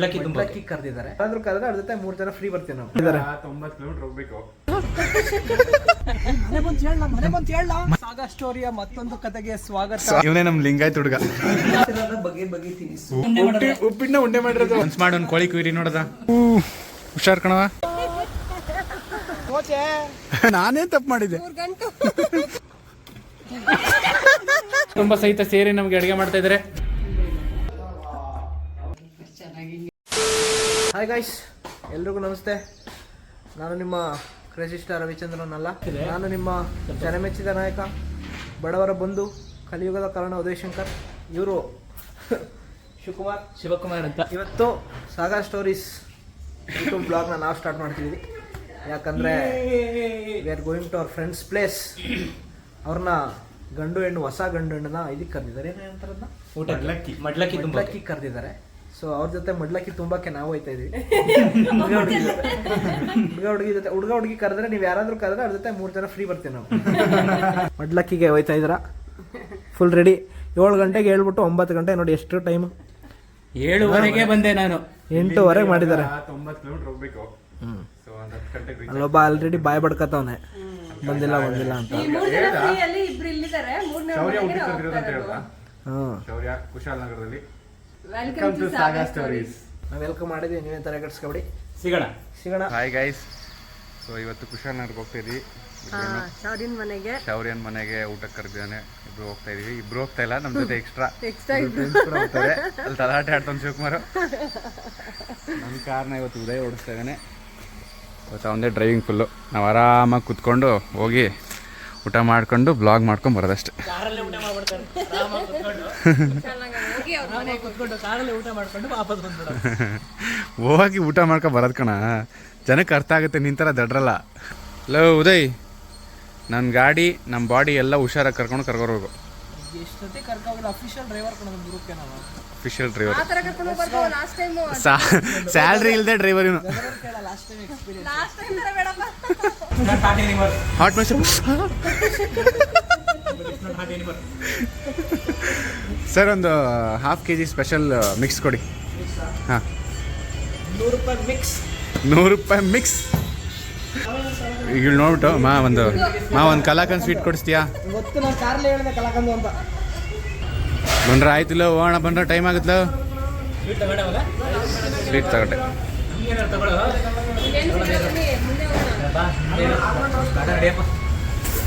ಮಡ್ಲಕ್ಕಿ ತುಂಬ ಮಡ್ಲಕ್ಕಿ ಕರೆದಿದ್ದಾರೆ. ಆದ್ರೂ ಕರೆದ್ರೆ ಅದ್ರ ಜೊತೆ ಮೂರ್ ಜನ ಫ್ರೀ ಬರ್ತೀವಿ ನಾವು. ತೊಂಬತ್ತು ಕಿಲೋಮೀಟರ್ ಹೋಗ್ಬೇಕು. ಮನೆ ಬಂತು ಹೇಳ ಮನೆ ಬಂತು ಹೇಳ. ಸಾಗಾ ಸ್ಟೋರಿಯ ಮತ್ತೊಂದು ಕತೆಗೆ ಸ್ವಾಗತ. ಇವನೇ ನಮ್ ಲಿಂಗಾಯತ್ ಹುಡುಗ. ಬಗೆ ಬಗೆ ತಿನಿಸು ಉಪ್ಪಿನ ಉಂಡೆ ಮಾಡಿರೋದು. ಮನ್ಸ್ ಮಾಡಿ ಒಂದ್ ಕೋಳಿ ಕುಯ್ರಿ ನೋಡದ. ಹುಷಾರ್ ಕಣವ ನಾನೇ ತಪ್ಪು ಮಾಡಿದೆ ತುಂಬಾ ಸಹಿತ ಸೇರಿ ನಮ್ಗೆ ಅಡಿಗೆ ಮಾಡ್ತಾ ಇದಾರೆ ಹಾಯ್ ಗಾಯ್ಸ್ ಎಲ್ರಿಗೂ ನಮಸ್ತೆ. ನಾನು ನಿಮ್ಮ ಕ್ರೇಜಿ ಸ್ಟಾರ್ ರವಿಚಂದ್ರನ್ ಅಲ್ಲ ನಾನು ನಿಮ್ಮ ಜನಮೆಚ್ಚಿದ ನಾಯಕ ಬಡವರ ಬಂಧು ಕಲಿಯುಗದ ಕಾರಣ ಉದಯಶಂಕರ್. ಇವರು ಶಿವಕುಮಾರ್. ಶಿವಕುಮಾರ್ ಅಂತ. ಇವತ್ತು ಸಾಗಾ ಸ್ಟೋರೀಸ್ ಯೂಟ್ಯೂಬ್ ಬ್ಲಾಗ್ನ ನಾವು ಸ್ಟಾರ್ಟ್ ಮಾಡ್ತಿದ್ದೀವಿ ಯಾಕಂದರೆ we are going to our friends place ಅವ್ರನ್ನ ಗಂಡು ಹೆಣ್ಣು ಹೊಸ ಗಂಡು ಹೆಣ್ಣನ್ನ ಇದಕ್ಕೆ ಕರೆದಿದ್ದಾರೆ. ಊಟಕ್ಕೆ. ಮಡ್ಲಕ್ಕಿ. ಮಡ್ಲಕ್ಕಿ ಕರೆದಿದ್ದಾರೆ. ಸೊ ಅವ್ರ ಜೊತೆ ಮಡ್ಲಕ್ಕಿ ತುಂಬಕ್ಕೆ ನಾವು ಹೋಯ್ತಾ ಇದೀವಿ. ಹುಡುಗ ಹುಡುಗಿ ಜೊತೆ. ಹುಡುಗ ಹುಡುಗಿ ಜೊತೆ. ಹುಡುಗ ಹುಡುಗಿ ಕರೆದ್ರೆ ನೀವು ಯಾರಾದ್ರೂ ಕರೆದ್ರೆ ಅವ್ರ ಜೊತೆ ಮೂರು ಜನ ಫ್ರೀ ಬರ್ತೀವಿ ನಾವು. ಮಡ್ಲಕ್ಕಿಗೆ ಹೋಯ್ತಾ ಇದ್ರ ಫುಲ್ ರೆಡಿ ಏಳು ಗಂಟೆಗೆ ಹೇಳ್ಬಿಟ್ಟು ಒಂಬತ್ತು ಗಂಟೆ ನೋಡಿ ಎಷ್ಟು ಟೈಮ್ ಏಳುವರೆಗೆ ಬಂದೆ ನಾನು. ಎಂಟೂವರೆಗೆ ಮಾಡಿದ್ದಾರೆ. ತೊಂಬತ್ತು ಕಿಲೋಮೀಟರ್ ಹೋಗ್ಬೇಕು. ಹ್ಮ್. ಸೊ ಒಂದ್ ಹತ್ತು ಗಂಟೆಗೆ ಅಲ್ಲೊಬ್ಬ ಆಲ್ರೆಡಿ ಬಾಯ್ ಬಡ್ಕತ್ತವನೆ. ಬಂದಿಲ್ಲ ಬಂದಿಲ್ಲ ಅಂತ. ಶೌರ್ಯ ಊಟಕ್ಕೆ ಕರೆದಿರೋದು ಅಂತ ಹೇಳ್ದ? ಹ್ಮ್. ಶೌರ್ಯ ಕುಶಾಲ್ ನಗರದಲ್ಲಿ. ವೆಲ್ಕಮ್ ಟು ಸಾಗಾ ಸ್ಟೋರೀಸ್ ನಾವು ವೆಲ್ಕಮ್ ಮಾಡಿದ್ವಿ ನೀವೇ ತರ ಕಟ್ಸ್ಕೊಬಿಡಿ ಸಿಗೋಣ. ಸಿಗೋಣ. ಹಾಯ್ ಗೈಸ್ ಸೊ ಇವತ್ತು ಕುಶಾಲ್ ನಗರ್ಗೆ ಹೋಗ್ತಾ ಇದ್ವಿ. ಶೌರ್ಯನ್ ಮನೆಗೆ. ಶೌರ್ಯನ್ ಮನೆಗೆ ಊಟಕ್ಕೆ ಕರೆದಿದ್ದಾನೆ. ಇಬ್ರು ಹೋಗ್ತಾ ಇದೀವಿ ಇಬ್ರು ಹೋಗ್ತಾ ಇಲ್ಲ ನಮ್ ಜೊತೆ ಎಕ್ಸ್ಟ್ರಾ ಎಕ್ಸ್ಟ್ರಾ ಹೋಗ್ತಾರೆ. ಅಲ್ಲಿ ತಲಾಟೆ ಆಡ್ತಾನೆ ಶಿವಕುಮಾರ್. ನಮ್ಮ ಕಾರ್ನ ಇವತ್ತು ಉದಯ ಓಡಿಸ್ತಾ ಇದ್ದಾನೆ. ಇವತ್ತು ಅವನದೇ ಡ್ರೈವಿಂಗ್ ಫುಲ್ಲು ನಾವು ಆರಾಮಾಗಿ ಕುತ್ಕೊಂಡು ಹೋಗಿ ಊಟ ಮಾಡ್ಕೊಂಡು ಬ್ಲಾಗ್ ಮಾಡ್ಕೊಂಡು ಬರೋದಷ್ಟೇ. ಕಾರಲ್ಲೇ ಊಟ ಮಾಡ್ಬಿಡ್ತಾರೆ. ಹೋಗಿ ಊಟ ಮಾಡ್ಕೊಂಡು ಬರೋದು ಕಣ. ಜನಕ್ಕೆ ಅರ್ಥ ಆಗುತ್ತೆ ನಿಂತರ ದಡ್ರಲ್ಲ. ಲೋ ಉದಯ್ ನನ್ನ ಗಾಡಿ ನಮ್ಮ ಬಾಡಿ ಎಲ್ಲ ಹುಷಾರಾಗಿ ಕರ್ಕೊಂಡು ಕರ್ಕೊರ್ಬೇಕು ಅಫಿಷಿಯಲ್ ಡ್ರೈವರ್ ಸ್ಯಾಲ್ರಿ ಇಲ್ಲದೆ ಡ್ರೈವರ್ ಇವನು. ಹಾಟ್ ಮೆಸೇಜ್ ಸರ್ ಒಂದು half K G special mix ಕೊಡಿ. ಹಾಂ. ನೂರು ರೂಪಾಯಿ ಮಿಕ್ಸ್ ನೂರು ರೂಪಾಯಿ ಮಿಕ್ಸ್ ಈಗ ನೋಡ್ಬಿಟ್ಟು ಮಾ ಒಂದು ಮಾ ಒಂದು ಕಲಾಕಂದ್ ಸ್ವೀಟ್ ಕೊಡಿಸ್ತೀಯಾ? ಗೊತ್ತು ನಾನು ಕಾರ್ಲೇ ಹೇಳಿದೆ ಕಲಾಕಂದು ಅಂತ. ಬಂದ್ರೆ ಆಯ್ತಿಲ್ಲ ಹೋಗೋಣ ಬಂದ್ರೆ ಟೈಮ್ ಆಗುತ್ತಲ್ಲ ಸ್ವೀಟ್ ತಗೊಂಡೆ ಅವಾಗ ಸ್ವೀಟ್ ತಗೊಂಡೆ ಏನಾರು ತಗೊಳ್ಳೋ ಮುಂದೆ ಹೋಗೋಣ ಬಾ ಕಾಟ ನಡಿಯಪ್ಪ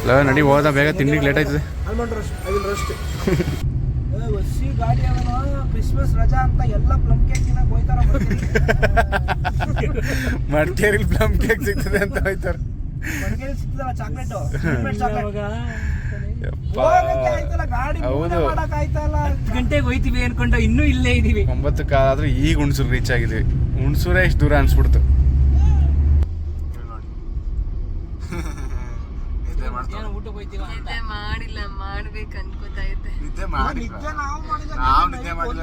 ಲೋ ನಡಿ ಹೋದ ಬೇಗ ತಿಂಡಿಗೆ ಲೇಟ್ ಆಯ್ತದೆ. Almond roast I will roast ಹೊಸಿ ಗಾಡಿ ಅವನು ಕ್ರಿಸ್ಮಸ್ ರಜಾ ಅಂತ ಎಲ್ಲ ಪ್ಲಮ್ ಕೇಕ್ ತಿನ್ನಕ್ ಹೋಯ್ತಾರ ಮಡಿಕೇರಿ ಪ್ಲಮ್ ಕೇಕ್ ಸಿಗ್ತದೆ ಅಂತ ಹೋಯ್ತಾರ ಮಡಿಕೇರಿ ಸಿಗ್ತದಲ್ಲ ಚಾಕ್ಲೇಟ್ ಚಾಕ್ಲೇಟ್ ಹೋಗಕ್ಕೆ ಆಯ್ತಲ್ಲ ಗಾಡಿ ಹೌದು. ಗಂಟೆಗೆ ಹೋಯ್ತೀವಿ ಅನ್ಕೊಂಡು ಇನ್ನೂ ಇಲ್ಲೇ ಇದೀವಿ. ಒಂಬತ್ತು ಕಾಲಾದ್ರೂ ಈಗ ಹುಣಸೂರು ರೀಚ್ ಆಗಿದ್ವಿ. ಹುಣಸೂರೇ ಇಷ್ಟು ದೂರ ಅನ್ಸ್ಬಿಡ್ತು. ಹೋಯ್ತೀವ ಅಂತ. ಮಾಡಿಲ್ಲ ಮಾಡ್ಬೇಕು ಅನ್ಕೋತಾ ಇದ್ದೆ. ನಿದ್ದೆ ನಾವು ಮಾಡಿದ್ರೆ ನಾವು ನಿದ್ದೆ ಮಾಡಿಲ್ಲ.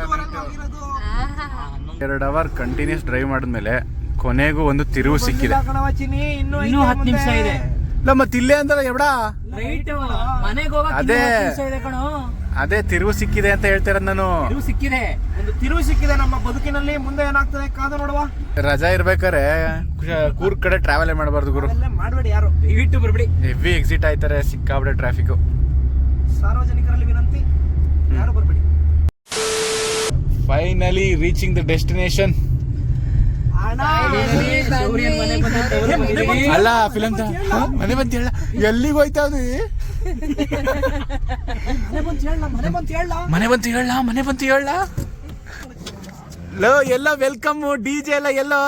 ಎರಡು ಅವರ್ ಕಂಟಿನ್ಯೂಸ್ ಡ್ರೈವ್ ಮಾಡಿದ್ಮೇಲೆ ಕೊನೆಗೂ ಒಂದು ತಿರುವು ಸಿಕ್ಕಿದೆ. ಇನ್ನೂ ಇನ್ನೂ ಹತ್ತು ನಿಮಿಷ ಇದೆ. ಇಲ್ಲ ಮತ್ತೆ ಇಲ್ಲೇ ಅಂತಲ್ಲ ಎಬ್ಡ ರೈಟ್ ಮನೆಗೆ ಹೋಗಕ್ಕೆ ಅದೇ. ಇದೆ ಕಣೋ. ಅದೇ ತಿರುವು ಸಿಕ್ಕಿದೆ ಅಂತ ಹೇಳ್ತಿರೋದು ನಾನು. ತಿರುವು ಸಿಕ್ಕಿದೆ. ಒಂದು ತಿರುವು ಸಿಕ್ಕಿದೆ ನಮ್ಮ ಬದುಕಿನಲ್ಲಿ ಮುಂದೆ ಏನಾಗ್ತದೆ? ಕಾದು ನೋಡುವ. ರಜಾ ಇರ್ಬೇಕಾರೆ ಕೂರ್ ಕಡೆ ಟ್ರಾವೆಲ್ ಮಾಡಬಾರ್ದು ಗುರು. ಮಾಡಬೇಡಿ ಯಾರು. ದಯವಿಟ್ಟು ಬರ್ಬಿಡಿ. ಹೆವಿ ಎಕ್ಸಿಟ್ ಆಯ್ತಾರೆ ಸಿಕ್ಕಾಬಿಡೆ ಟ್ರಾಫಿಕ್ ಸಾರ್ವಜನಿಕರಲ್ಲಿ ವಿನಂತಿ ಯಾರು ಬರ್ಬೇಡಿ. ಫೈನಲಿ ರೀಚಿಂಗ್ ದ ಡೆಸ್ಟಿನೇಷನ್ ಅಲ್ಲ ಫಿಲಮ್ ಮನೆ ಬಂತ ಹೇಳ. ಎಲ್ಲಿಗೆ ಹೋಯ್ತಾ ಮನೆ ಬಂತು ಹೇಳ ಮನೆ ಬಂತು ಹೇಳ. ಮನೆ ಬಂತು ಲೋ ಎಲ್ಲ ವೆಲ್ಕಮ್ ಡಿ ಜೆ ಎಲ್ಲ. ಎಲ್ಲೋ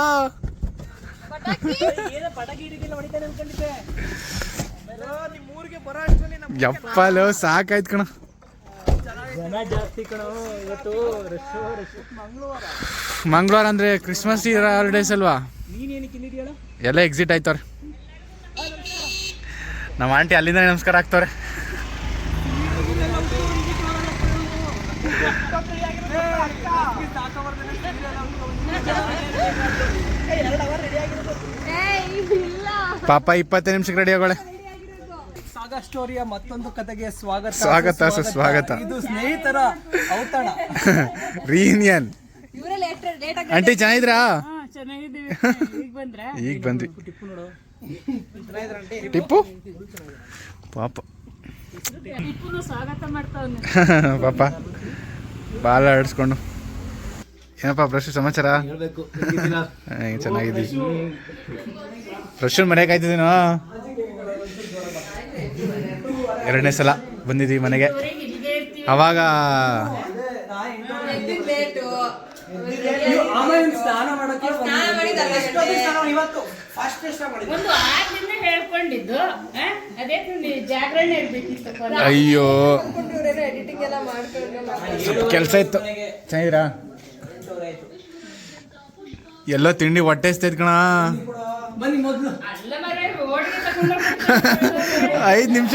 ಯಪ್ಪ ಲೋ ಸಾಕಾಯ್ತು ಕಣ. ಜನ ಜಾಸ್ತಿ ಕಣೋ ಇವತ್ತು ರಶ್ ರಶ್ ಮಂಗಳವಾರ. ಅಂದ್ರೆ ಕ್ರಿಸ್ಮಸ್ ಹಾಲಿಡೇಸ್ ಅಲ್ವಾ? ಎಲ್ಲ ಎಕ್ಸಿಟ್ ಆಯ್ತವ್ರೆ ನಮ್ಮ ಆಂಟಿ ಅಲ್ಲಿಂದ ನಮಸ್ಕಾರ ಆಗ್ತವ್ರೆ ಪಾಪ ಇಪ್ಪತ್ತೈದು ನಿಮಿಷಕ್ಕೆ ರೆಡಿ ಆಗೋಳೆ. ಸಾಗಾ ಸ್ಟೋರಿಯ ಮತ್ತೊಂದು ಕತೆಗೆ ಸ್ವಾಗತ. ಸ್ವಾಗತ, ಸುಸ್ವಾಗತ. ಇದು ಸ್ನೇಹಿತರ ಔತಣ. ಆಗಿ ಆಂಟಿ ಚೆನ್ನಾಗಿದ್ರಾ ಚೆನ್ನಾಗಿದ್ದೀವಿ. ಈಗ ಬಂದ್ರೆ? ಈಗ ಬಂದ್ವಿ. ಟಿಪ್ಪು? ಪಾಪ. ಟಿಪ್ಪುನು ಸ್ವಾಗತ ಮಾಡ್ತಾವನೆ. ಪಾಪ. ಬಾಲ ಆಡಿಸ್ಕೊಂಡು. ಏನಪ್ಪ ಬ್ರಷ್ ಸಮಾಚಾರ? ಚೆನ್ನಾಗಿದ್ದೀವಿ. ಬ್ರಷ್ ಮನೆಗೆ ಆಯ್ತಿದ್ದೀನ ಎರಡನೇ ಸಲ ಬಂದಿದ್ದೀವಿ ಮನೆಗೆ. ಅವಾಗ ಲೇಟು ಸ್ನಾನ ಮಾಡಕ್ಕೆ ಸ್ನಾನ ಮಾಡಿದ ಅರ್ಧ ಗಂಟೆ. ಒಂದು ಹೇಳ್ಕೊಂಡಿದ್ದು? ಅದೇ ಜಾಗರಣೆ ಇರ್ಬೇಕಿತ್ತು ಅಯ್ಯೋ. ಎಡಿಟಿಂಗ್ ಎಲ್ಲ ಮಾಡ್ಕೊಂಡು ಕೆಲಸ ಇತ್ತು. ಚೆನ್ನಾಗಿರ ಎಲ್ಲ ತಿಂಡಿ ಹೊಟ್ಟೆ ಹಸ್ತೈತ್ ಕಣ. ಬನ್ನಿ ಮೊದಲು. ಅಲ್ಲ ಮರೆ ರೋಡ್ಗೆ ತಗೊಂಡು ಹೋಗ್ಬಿಡ್ತಾರೆ. ಐದು ನಿಮಿಷ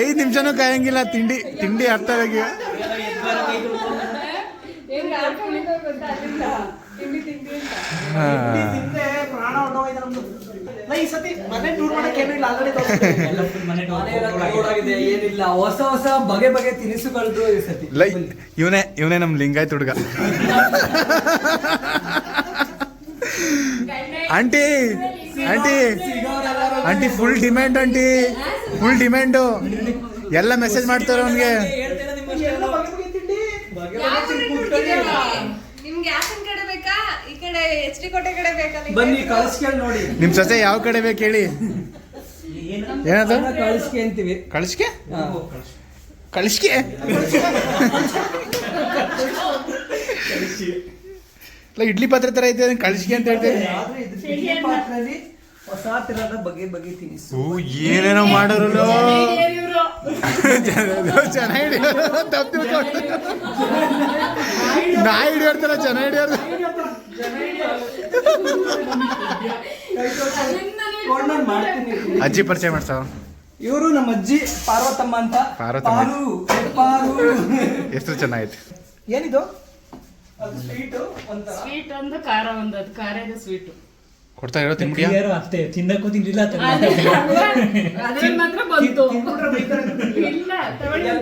ಐದು ನಿಮಿಷನೂ ಕಾಯಂಗಿಲ್ಲ ತಿಂಡಿ ತಿಂಡಿ ಅರ್ಥ ಆಗಿ ಆಡ್ಕೊಂಡಿದ್ದೋ ಗೊತ್ತಾ ಅಲ್ಲಿಂದ ತಿಂಡಿ ತಿಂಡಿ ಅಂತ ಹಿಂದೆ ಪ್ರಾಣ ಹೊರಟೋಗಿದೆ ನಮ್ದು ನಾ ಈ ಸತಿ ಮನೆ ಟೂರ್ ಮಾಡಕ್ಕೆ ಏನೂ ಇಲ್ಲ ಆಲ್ರೆಡಿ ಆಗಿದೆ ಏನಿಲ್ಲ. ಹೊಸ ಹೊಸ ಬಗೆ ಬಗೆ ತಿನಿಸುಗಳದ್ದು ಈ ಸತಿ. ಲೈ ಇವನೇ ಇವನೇ ನಮ್ಮ ಲಿಂಗಾಯತ್ ಹುಡುಗ. Aunty aunty aunty full demand aunty. Full demand ಎಲ್ಲ ಮೆಸೇಜ್ ಮಾಡ್ತಾರೆ ಅವನಿಗೆ ನಿಮ್ಗೆ ಯಾಕನ್ ಕಡೆ ಬೇಕಾ ಈ ಕಡೆ ಎಚ್ ಡಿ ಕೋಟೆ ಕಡೆ ಬೇಕಾ ನಿಮ್ಗೆ? ಬನ್ನಿ ಕಳಿಸ್ಕೊಂಡು ನೋಡಿ. ನಿಮ್ಮ ಸೊಸೆ ಯಾವ ಕಡೆ ಬೇಕು ಹೇಳಿ. ಏನದು? ಕಳಿಸ್ಕೆ ಅಂತೀವಿ. ಕಳಿಸ್ಕೆ? ಕಳಿಸ್ಕೆ? ಇಲ್ಲ ಇಡ್ಲಿ ಪಾತ್ರೆ ತರ ಐತೆ ಕಳಿಸ್ಕೆ ಅಂತ ಹೇಳ್ತೇವೆ. ಹೊಸ ಬಗೆ ಬಗೆ ತಿನಿಸು ಏನೇನೋ ಮಾಡೋರು ಚೆನ್ನಾಗಿ ತಪ್ಪು ನಾಯಿ ಹಿಡಿಯೋರ್ತಾರ ಚೆನ್ನಾಗಿ ಹಿಡಿಯೋರು. ಕೊಂಡ್ಕೊಂಡು ಮಾಡ್ತೀನಿ ಅಜ್ಜಿ ಪರಿಚಯ ಮಾಡ್ತಾವ ಇವರು ನಮ್ಮ ಅಜ್ಜಿ ಪಾರ್ವತಮ್ಮ ಅಂತ. ಪಾರ್ವತಮ್ಮ. ಪಾರು ಹೆಸರು ಚೆನ್ನಾಗೈತೆ. ಏನಿದು? ಅದು ಸ್ವೀಟು ಒಂಥರ. ಸ್ವೀಟ್ ಒಂದು ಖಾರ ಒಂದು ಅದು ಖಾರದ ಸ್ವೀಟ್. ಕೊಡ್ತಾ ಇರೋ ತಿನ್ಬಿಡಿಯಾ ಯಾರು ಅಷ್ಟೇ ತಿನ್ನಕ್ಕೂ ಇಲ್ಲಿ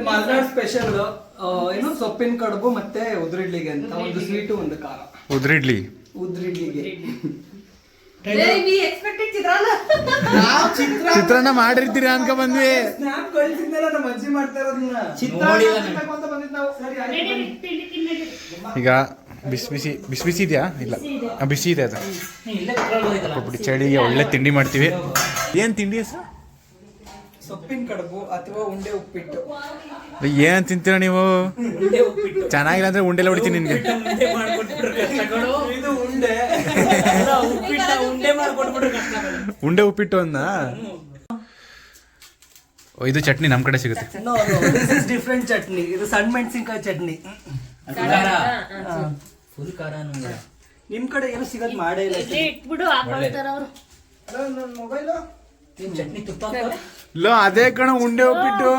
ಮಲ್ನಾಡ್ ಸ್ಪೆಷಲ್ ಏನು ಸೊಪ್ಪಿನ ಕಡುಬು ಮತ್ತೆ ಉದ್ರಿಡ್ಲಿಗೆ ಅಂತ ಒಂದು ಸ್ವೀಟು ಒಂದು ಖಾರ. ಉದ್ರಿಡ್ಲಿ. ಉದ್ರಿಡ್ಲಿಗೆ. ಚಿತ್ರಾನ್ನ? ನಾವು ಚಿತ್ರ ಚಿತ್ರಾನ್ನ ಮಾಡಿರ್ತೀರಾ ಅನ್ಕ ಬಂದ್ವಿ. ಸರಿ. ಈಗ ಬಿಸಿ ಬಿಸಿ ಬಿಸಿ ಬಿಸಿ ಇದೆಯಾ? ಇಲ್ಲ. ಆ, ಬಿಸಿ ಇದೆ ಅದು. ಚಳಿಗೆ ಒಳ್ಳೆ ತಿಂಡಿ ಮಾಡ್ತೀವಿ. ಏನ್ ತಿಂಡಿ ಹೆಸರು? ಸೊಪ್ಪಿನ ಕಡುಬು ಅಥವಾ ಉಂಡೆ ಉಪ್ಪಿಟ್ಟು. ಏನ್ ತಿಂತೀರ ನೀವು? ಚೆನ್ನಾಗಿಲ್ಲ ಅಂದ್ರೆ ಉಂಡೆಲ್ಲ ಹೊಡಿತೀನಿ ನಿನ್ಗೆ. ಇದು ಉಂಡೆ. ಉಪ್ಪಿಟ್ಟ ಉಂಡೆ ಮಾಡ್ಕೊಟ್ಬಿಟ್ರೆ ಕಷ್ಟಗಳು ಉಂಡೆ ಉಪ್ಪಿಟ್ಟು ಅನ್ನ ಓ, ಇದು ಚಟ್ನಿ ನಮ್ ಕಡೆ ಸಿಗುತ್ತೆ. This is different chutney. ಇದು ಸಣ್ಣ ಮೆಣಸಿನ್ಕಾಯಿ ಚಟ್ನಿ. ಫುಲ್ ಖಾರ. ನಂಗೆ ನಿಮ್ ಕಡೆ ಏನು ಸಿಗೋದು ಮಾಡೇ ಇಲ್ಲ ಇಟ್ಬಿಡು ಹಾಕೊಳ್ತಾರ ಅವ್ರು. ನನ್ನ ಮೊಬೈಲು ಚಟ್ನಿ ತುಪ್ಪ. ಲೋ ಅದೇ ಕಣ ಉಂಡೆ ಉಪ್ಪಿಟ್ಟು.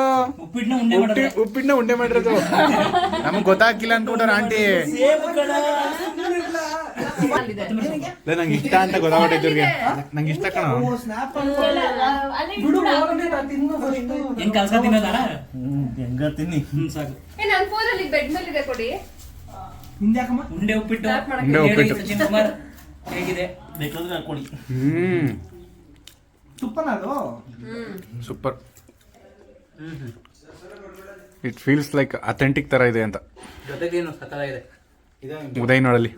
ಉಪ್ಪಿಟ್ಟನ್ನ ಉಂಡೆ ಉಪ್ಪಿ- ಉಂಡೆ ಮಾಡಿರೋದು. ನಮಗ್ ಗೊತ್ತಾಗಿಲ್ಲ ಅನ್ಕೊಂಡ್ರ ಆಂಟಿ. ಲೇ, ನಂಗೆ ಇಷ್ಟ ಅಂತ ಗೊತ್ತಾಗ್ಬಿಟ್ಟೈತೆ ಇವ್ರಿಗೆ. ನಂಗೆ ಇಷ್ಟ ಕಣ. ಹೆಂಗ್ ಕಲ್ಸ ತಿನ್ನೋದ ಹೆಂಗ ತಿನ್ನಿ? ಸಾಕು. ಫೋನಲ್ಲಿ ಬೆಡ್ ಮೇಲೆ ಇದೆ ಕೊಡಿ. ಉಂಡೆ ಉಪ್ಪಿಟ್ಟು. ಉಂಡೆ ಉಪ್ಪಿಟ್ಟು. ಹೇಗಿದೆ ಬೇಕಾದ್ರೆ ಹಾಕೊಳ್ಳಿ ಹ್ಮ್. ತುಪ್ಪನ ಅದು. Super. It feels like authentic ತರ ಇದೆ ಅಂತ. ಜೊತೆಗೇನು ಇದೆ. ಉದಯ್ ನೋಡಲಿ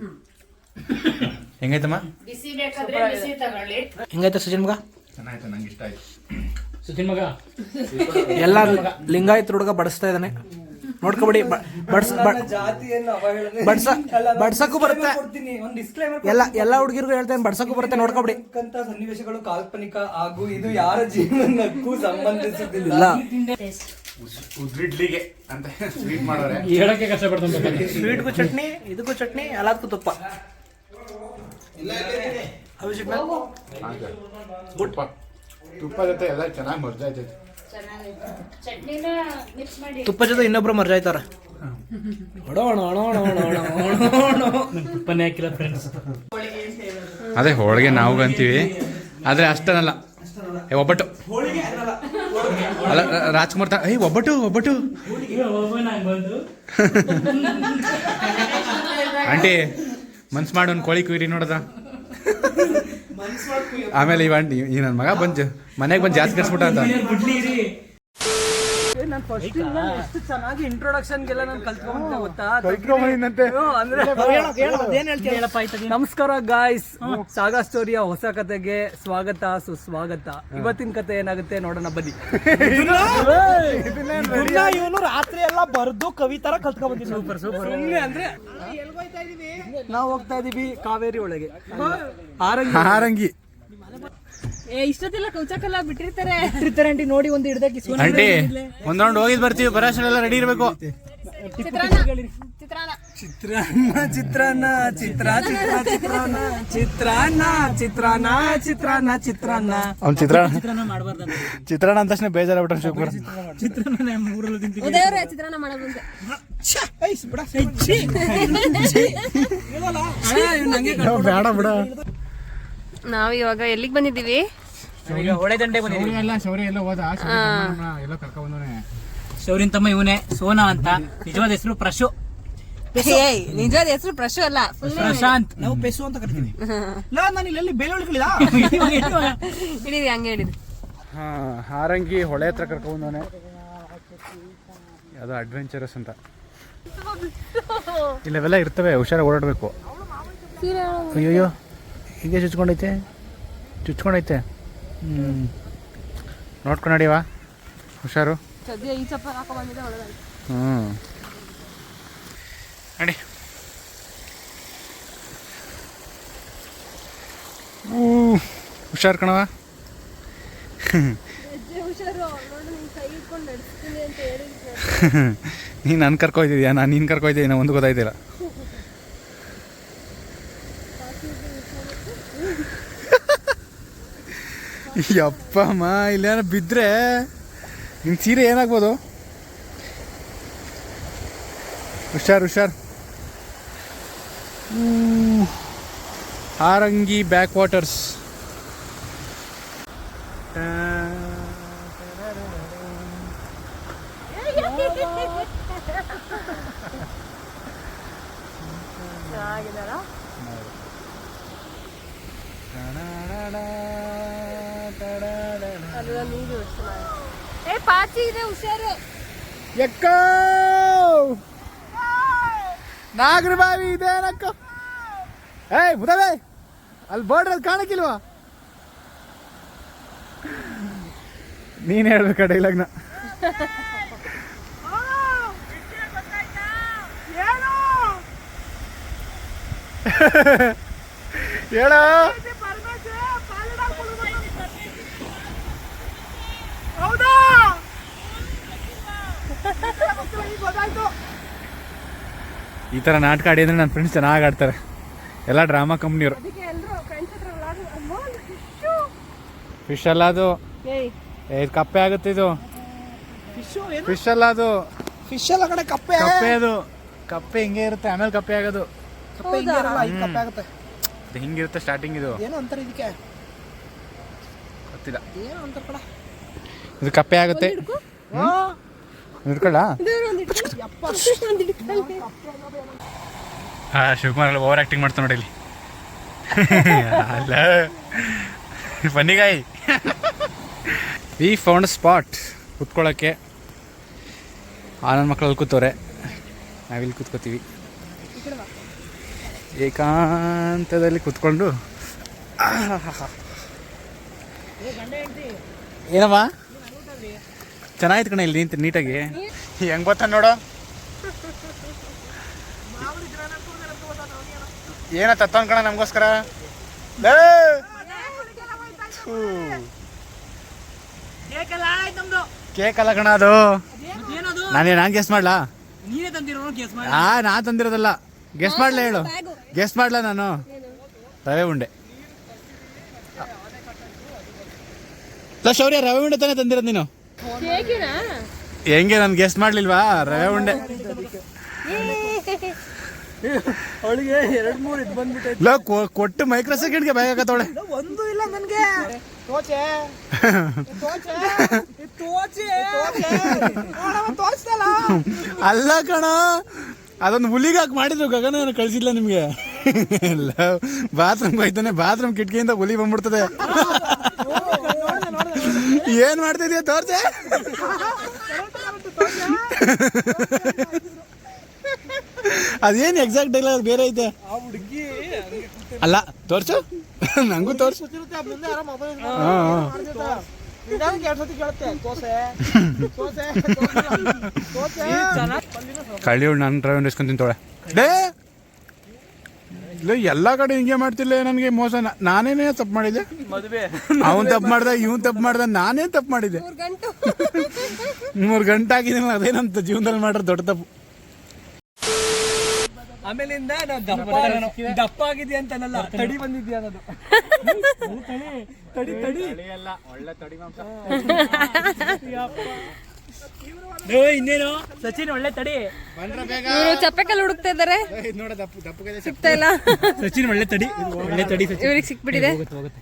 ಹೆಂಗೈತಮ್ಮ? ಬಿಸಿ ಬೇಕಾದ್ರೆ ಬಿಸಿ ತಗೊಳ್ಳಿ. ಹೆಂಗೈತೆ ಸುಜಿನ್ ಮಗ? ಚೆನ್ನಾಯ್ತು ನಂಗೆ ಇಷ್ಟ ಆಯ್ತು. ಸುಜಿನ್ ಮಗ? ಎಲ್ಲ ಲಿಂಗಾಯತ್ ಹುಡುಗ ಬಡಿಸ್ತಾ ಇದ್ದಾನೆ. ನೋಡ್ಕೊಬಿಡಿ. ಬಡ್ಸ್ ಅವಹೇಳನೆ ಬಡ್ಸ ಬಡ್ಸಕ್ಕೂ ಬರುತ್ತೆ. ಒಂದು ಡಿಸ್ಕ್ಲೈಮರ್ ಎಲ್ಲ ಎಲ್ಲ ಹುಡುಗಿರ್ಗೂ ಹೇಳ್ತೇನೆ ಬಡ್ಸಕ್ಕೂ ಬರುತ್ತೆ ನೋಡ್ಕೊಬಿಡಿ. ಸನ್ನಿವೇಶಗಳು ಕಾಲ್ಪನಿಕ ಹಾಗೂ ಇದು ಯಾರ ಜೀವನಕ್ಕೂ ಸಂಬಂಧಿಸಿದಿಲ್ಲ ಇಲ್ಲ. ಉದ್ರಿಡ್ಲಿಗೆ ಅಂತ ಸ್ವೀಟ್ ಮಾಡೋರೆ. ಹೇಳಕ್ಕೆ ಕಷ್ಟಪಡ್ತಾನೆ ಸ್ವೀಟ್ಗೂ ಚಟ್ನಿ ಇದಕ್ಕೂ ಚಟ್ನಿ ಎಲ್ಲದಕ್ಕೂ ತುಪ್ಪ. ಅಭಿಷೇಕ್ ತುಪ್ಪ. ತುಪ್ಪ ಜೊತೆ ಎಲ್ಲ ಚೆನ್ನಾಗಿ ಮರ್ಜಾಯ್ತೈತೆ. ತುಪ್ಪ ಜೊತೆ ಇನ್ನೊಬ್ರು ಮರ್ಜಾಯ್ತಾರ ತುಪ್ಪನೇ ಹಾಕಿಲ್ಲ ಫ್ರೆಂಡ್ಸ್ ಅದೇ ಹೋಳಿಗೆ ನಾವು ಅಂತೀವಿ. ಆದ್ರೆ ಅಷ್ಟನಲ್ಲ ಏ ಒಬ್ಬಟ್ಟು. ಅಲ್ಲ ರಾಜ್ಕುಮಾರ್ ತ ಏಯ್ ಒಬ್ಬಟ್ಟು ಒಬ್ಬಟ್ಟು. ಆಂಟಿ ಮನ್ಸ್ ಮಾಡಿ ಒಂದು ಕೋಳಿ ಕುಯ್ರಿ ನೋಡದ. ಆಮೇಲೆ ಈ ನನ್ನ ಮಗ ಬಂದು ಮನೆಗೆ ಬಂದು ಜಾಸ್ತಿ ಕರ್ಸ್ಬಿಟ್ಟ ಅಂತ. ನಾನು ಫಸ್ಟ್ ಎಷ್ಟು ಚೆನ್ನಾಗಿ ಇಂಟ್ರೊಡಕ್ಷನ್ಗೆಲ್ಲ ನಾನು ಕಲ್ತ್ಕೊಂಡ್ಬಿಟ್ಟೆ ಗೊತ್ತಾ? ಅಂದ್ರೆ ನಮಸ್ಕಾರ ಗಾಯ್ಸ್ ಸಾಗಾ ಸ್ಟೋರಿಯ ಹೊಸ ಕತೆಗೆ ಸ್ವಾಗತ ಸುಸ್ವಾಗತ. ಇವತ್ತಿನ ಕತೆ ಏನಾಗುತ್ತೆ ನೋಡೋಣ ಬನ್ನಿ. ಇವನು ರಾತ್ರಿ ಎಲ್ಲ ಬರ್ದು ಕವಿತರ ಕಲ್ತ್ಕೊಂಡ್ ಬಂದಿದ್ದು. Super super. ಅಂದ್ರೆ ನಾವು ಹೋಗ್ತಾ ಇದೀವಿ ಕಾವೇರಿ ಒಳಗೆ. ಆರಂಗಿ ಹಾರಂಗಿ. ಏ ಇಷ್ಟೊತ್ತಿಲ್ಲ ಕೌಚಕಲ್ಲ ಬಿಟ್ಟಿರ್ತಾರೆ ಬಿಟ್ಟಿರ್ತಾರೆ ಆಂಟಿ ನೋಡಿ ಒಂದು ಹಿಡ್ದಕ್ಕೆ ಆಂಟಿ ಒಂದ್ ರೌಂಡ್ ಹೋಗಿದ್ ಬರ್ತೀವಿ ಬರೋಷ್ಟೆಲ್ಲ ರೆಡಿ ಇರಬೇಕು ಚಿತ್ರಾನ್ನ ಚಿತ್ರಾನ್ನ ಚಿತ್ರಾನ್ನ ಚಿತ್ರ ಚಿತ್ರ ಚಿತ್ರಾನ್ನ ಚಿತ್ರಾನ್ನ ಚಿತ್ರಾನ್ನ ಚಿತ್ರಾನ್ನ ಚಿತ್ರಾನ್ನ ಅವ್ನು ಚಿತ್ರಾನ್ನ ಚಿತ್ರಾನ್ನ ಅಂದ ತಕ್ಷಣ ಬೇಜಾರಾಗ್ಬಿಟ್ಟ ಶಿವಕುಮಾರ್ ಉದಯವ್ರೆ ಚಿತ್ರಾನ್ನ ಮಾಡೋದಂತೆ ಬೇಡ ಬಿಡ ನಾವ್ ಇವಾಗ ಎಲ್ಲಿಗೆ ಬಂದಿದ್ದೀವಿ? ಹೊಳೆದಂಡೆ ಶೌರಿನ್ ತಮ್ಮ ಇವನೇ ಸೋನಾ ಅಂತ. ನಿಜವಾದ ಹೆಸರು ಪ್ರಶು. ಏಯ್ ನಿಜವಾದ ಹೆಸರು ಪ್ರಶು ಅಲ್ಲ. ಪ್ರಶಾಂತ್. ನಾವು ಪೆಸು ಅಂತ ಕರಿತೀವಿ. ಇಲ್ಲ ನಾನು ಇಲ್ಲಿ ಬೆಳ್ಳುಳ್ಳಿಗಳಿದ ಹಿಡೀರಿ ಹಂಗೆ ಹಿಡೀರಿ. ಹಾ ಹಾರಂಗಿ ಹೊಳೆ ಹತ್ರ ಕರ್ಕೊಂಡವನೆ ಬಂದವನೆ ಅದು ಅಡ್ವೆಂಚರಸ್ ಅಂತ. ಇಲ್ಲವೆಲ್ಲ ಇರ್ತವೆ ಹುಷಾರಾಗಿ ಓಡಾಡಬೇಕು. ಅಯ್ಯೋಯ್ಯೋ. ಹೀಗೆ ಚುಚ್ಕೊಂಡೈತೆ? ಚುಚ್ಕೊಂಡೈತೆ? ಹ್ಞೂ ನೋಡ್ಕೊಂಡು ನಡಿವಾ ಹುಷಾರು. ಹ್ಞೂ ನಡಿ. ಹುಷಾರ್ ಕಣವ ನೀನು ನನ್ನ ಕರ್ಕೊಯ್ತಿದ್ಯಾ ನಾನು ನೀನು ಕರ್ಕೊಯ್ತಿದ್ದೀನ ಒಂದು ಗೊತ್ತಾಯ್ತಿಲ್ಲ. ಯಪ್ಪಮ್ಮ ಇಲ್ಲೇನ ಬಿದ್ದರೆ ನಿನ್ನ ಸೀರೆ ಏನಾಗ್ಬೋದು? ಹುಷಾರ್ ಹುಷಾರ್. ಹಾರಂಗಿ ಬ್ಯಾಕ್ ವಾಟರ್ಸ್ ಏ ಪಾಚಿ ಇದೆ ಹುಷಾರು. ಎಕ್ಕೋ! ನಾಗರ ಬಾವಿ ಇದೆ ನಕ್ಕ ಏಯ್ ಬುದವೇ ಅಲ್ಲಿ ಬೋರ್ಡ್ರ್ ಅಲ್ಲಿ ಕಾಣಕ್ಕಿಲ್ವಾ? ನೀನ್ ಹೇಳ್ಬೇಕ ಡೈಲಾಗ್ನ ಹೇಳೋ? ಈ ಥರ ನಾಟಕ ಆಡಿದ್ರೆ ಅಂದ್ರೆ ನನ್ನ ಫ್ರೆಂಡ್ಸ್ ಚೆನ್ನಾಗಿ ಆಡ್ತಾರೆ. ಎಲ್ಲ ಡ್ರಾಮಾ ಕಂಪ್ನಿಯವರು ಫಿಶ್ ಅಲ್ಲ ಅದು. ಏಯ್. ಏ, ಇದು ಕಪ್ಪೆ ಆಗುತ್ತೆ ಇದು. ಫಿಶ್ ಅಲ್ಲ ಅದು. ಫಿಶ್ ಎಲ್ಲ ಕಡೆ ಕಪ್ಪೆ. ಕಪ್ಪೆ ಅದು. ಕಪ್ಪೆ ಹಿಂಗೆ ಇರುತ್ತೆ ಆಮೇಲೆ ಕಪ್ಪೆ ಆಗೋದು. ಕಪ್ಪೆ ಕಪ್ಪೆ ಆಗುತ್ತೆ. ಇದು ಹಿಂಗಿರುತ್ತೆ ಸ್ಟಾರ್ಟಿಂಗ್ ಇದು. ಏನೋ ಅಂತಾರೆ ಇದಕ್ಕೆ? ಗೊತ್ತಿಲ್ಲ. ಏನೋ ಅಂತಾರೆ ಕಡ ಇದು ಕಪ್ಪೆ ಆಗುತ್ತೆ. ಹಿಡ್ಕೊಳ್ಳ ಹಾ ಶಿವಕುಮಾರ್ ಓವರ್ ಆಕ್ಟಿಂಗ್ ಮಾಡ್ತಾ ನೋಡಿ ಇಲ್ಲಿ. ಅಲ್ಲ. ಬನ್ನಿಗಾಯಿ ವಿ ಫೌಂಡ್ ಸ್ಪಾಟ್ ಕುತ್ಕೊಳ್ಳೋಕ್ಕೆ ಆ ನನ್ನ ಮಕ್ಕಳಲ್ಲಿ ಕೂತವ್ರೆ. ನಾವಿಲ್ಲಿ ಕೂತ್ಕೋತೀವಿ. ಏಕಾಂತದಲ್ಲಿ ಕೂತ್ಕೊಂಡು. ಏನಮ್ಮ? ಚೆನ್ನಾಗಿತ್ತು ಕಣ ಇಲ್ಲಿ ನಿಂತು ನೀಟಾಗಿ. ಹೆಂಗ್ ಗೊತ್ತ ನೋಡು. ಏನ ತತ್ತವನ್ ಕಣ ನಮಗೋಸ್ಕರ. ಕೇಕ್ ಅಲ್ಲ ಕಣ ಅದು. ನಾನೇ, ನಾನು ಗೆಸ್ ಮಾಡ್ಲಾ? ಹಾ ನಾ ತಂದಿರೋದಲ್ಲ. ಗೆಸ್ ಮಾಡ್ಲಾ ಹೇಳು. ಗೆಸ್ ಮಾಡ್ಲಾ ನಾನು? ರವೆ ಉಂಡೆ. ಶೌರ್ಯ, ರವೆ ಉಂಡೆ ತಾನೇ ತಂದಿರೋದು ನೀನು. ಹೆಂಗೆ ನಾನು ಗೆಸ್ಟ್ ಮಾಡ್ಲಿಲ್ವಾ? ರವೆ ಉಂಡೆ. ಅವಳಿಗೆ ಎರಡು ಮೂರು ಇದು ಬಂದ್ಬಿಟ್ಟೈತೆ. ಇಲ್ಲ ಕೊ- ಕೊಟ್ಟು ಮೈಕ್ರೋ ಸೆಕೆಂಡ್ಗೆ ಬ್ಯಾಗ್ ಆಗತ್ತವಳೆ ಒಂದು ಇಲ್ಲ ನನಗೆ. ತೋಚೆ. ತೋಚೆ. ಅಲ್ಲ ಕಣ ಅದೊಂದು ಹುಲಿಗೆ ಹಾಕಿ ಮಾಡಿದ್ರು ಗಗನ ಕಳಿಸಿಲ್ಲ ನಿಮಗೆ. ಬಾತ್ರೂಮ್ ಹೋಯ್ತಾನೆ ಬಾತ್ರೂಮ್ ಕಿಟಕಿಯಿಂದ ಹುಲಿ ಬಂದ್ಬಿಡ್ತದೆ. ಏನ್ ಮಾಡ್ತಿದ್ಯಾ ತೋರ್ಸೆ? ಅದೇನ್ ಎಕ್ಸಾಕ್ಟ್ ಡೈಲರ್ ಬೇರೆ ಐತೆ. ಅಲ್ಲ ತೋರ್ಸು. ನಂಗೂ ತೋರ್ಸು. ಕಳ್ಳಿ ನಾನು ಡ್ರೈವ್ ಇಸ್ಕೊಂತೀನಿ ತೋಳೆ ಡೇ! ಇಲ್ಲ ಎಲ್ಲ ಕಡೆ ಹಿಂಗೆ ಮಾಡ್ತಿಲ್ಲ ನನಗೆ ಮೋಸ. ನಾನೇನೇ ತಪ್ಪು ಮಾಡಿದೆ ಮದುವೆ. ಅವನ್ ತಪ್ಪು ಮಾಡ್ದ ಇವನ್ ತಪ್ಪು ಮಾಡ್ದ ನಾನೇ ತಪ್ಪು ಮಾಡಿದೆ ಮೂರು ಗಂಟೆ. ಆಗಿದ್ದೀನಿ ಅದೇ ನನ್ನ ಜೀವನದಲ್ಲಿ ಮಾಡ್ರೆ ದೊಡ್ಡ ತಪ್ಪು. ಆಮೇಲಿಂದ ನಾವು ದಪ್ಪ ದಪ್ಪ ಆಗಿದ್ಯಾ ಅಂತನಲ್ಲ ತಡಿ ಬಂದಿದ್ಯಾ ಅನ್ನೋದು. ತಡಿ. ತಡಿ ಏ, ಇನ್ನೇನು? ಸಚಿನ್ ಒಳ್ಳೆ ತಡಿ. ಇವರು ಚಪ್ಪೆಕಲ್ ಹುಡುಕ್ತಾ ದಪ್ಪಗೆ ಸಿಗ್ತಾ ಇಲ್ಲ. ಸಚಿನ್ ಒಳ್ಳೆ ತಡಿ. ಒಳ್ಳೆ ತಡಿ ಇವ್ರಿಗೆ ಸಿಕ್ಬಿಟ್ಟಿದೆ. ಹೋಗುತ್ತೆ ಹೋಗುತ್ತೆ.